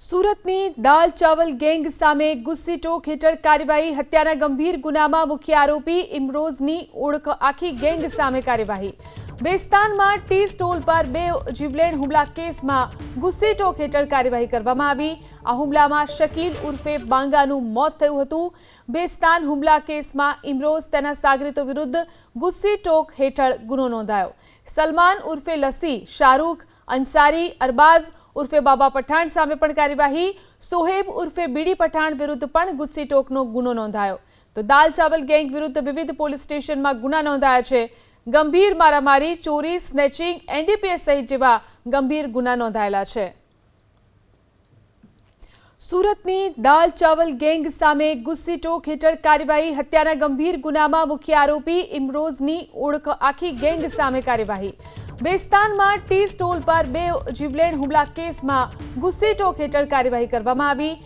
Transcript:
સુરતની દાલ ચાવલ ગેંગ સામે ગુસ્સી ટોક હેઠળ કાર્યવાહી, હત્યાના ગંભીર ગુનામાં મુખ્ય આરોપી ઇમરોઝની ઓળખ આખી ગેંગ સામે કાર્યવાહી. બેસ્તાનમાં ટી સ્ટોલ પર બે જીવલેણ હુમલા કેસમાં ગુસ્સી ટોક હેઠળ કાર્યવાહી કરવામાં આવી. આ હુમલામાં શકીલ ઉર્ફે બાંગાનું મોત થયું હતું. બેસ્તાન હુમલા કેસમાં ઇમરોઝ તેના સાગરીતો વિરુદ્ધ ગુસ્સી ટોક હેઠળ ગુનો નોંધાયો. સલમાન ઉર્ફે લસ્સી, શાહરૂખ, અંસારી, અરબાઝ ઉર્ફે બાબા પઠાણ સામે પણ કાર્યવાહી. સોહેબ ઉર્ફે બીડી પઠાણ વિરુદ્ધ પણ ગુસ્સી ટોકનો ગુનો નોંધાયો. તો દાલ ચાવલ ગેંગ વિરુદ્ધ વિવિધ પોલીસ સ્ટેશનમાં ગુના નોંધાયા છે. ગંભીર મારામારી, ચોરી, સ્નેચિંગ, એનડીપીએસ સહિત જેવા ગંભીર ગુના નોંધાયેલા છે. સુરતની દાલ ચાવલ ગેંગ સામે ગુસ્સી ટોક હેઠળ કાર્યવાહી, હત્યાના ગંભીર ગુનામાં મુખ્ય આરોપી ઇમરોઝની ઓળખ આખી ગેંગ સામે કાર્યવાહી. બેસ્તાનમાં ટી સ્ટોલ પર બે જીવલેણ હુમલા કેસમાં ગુસ્સી ટોક હેઠળ કાર્યવાહી કરવામાં આવી.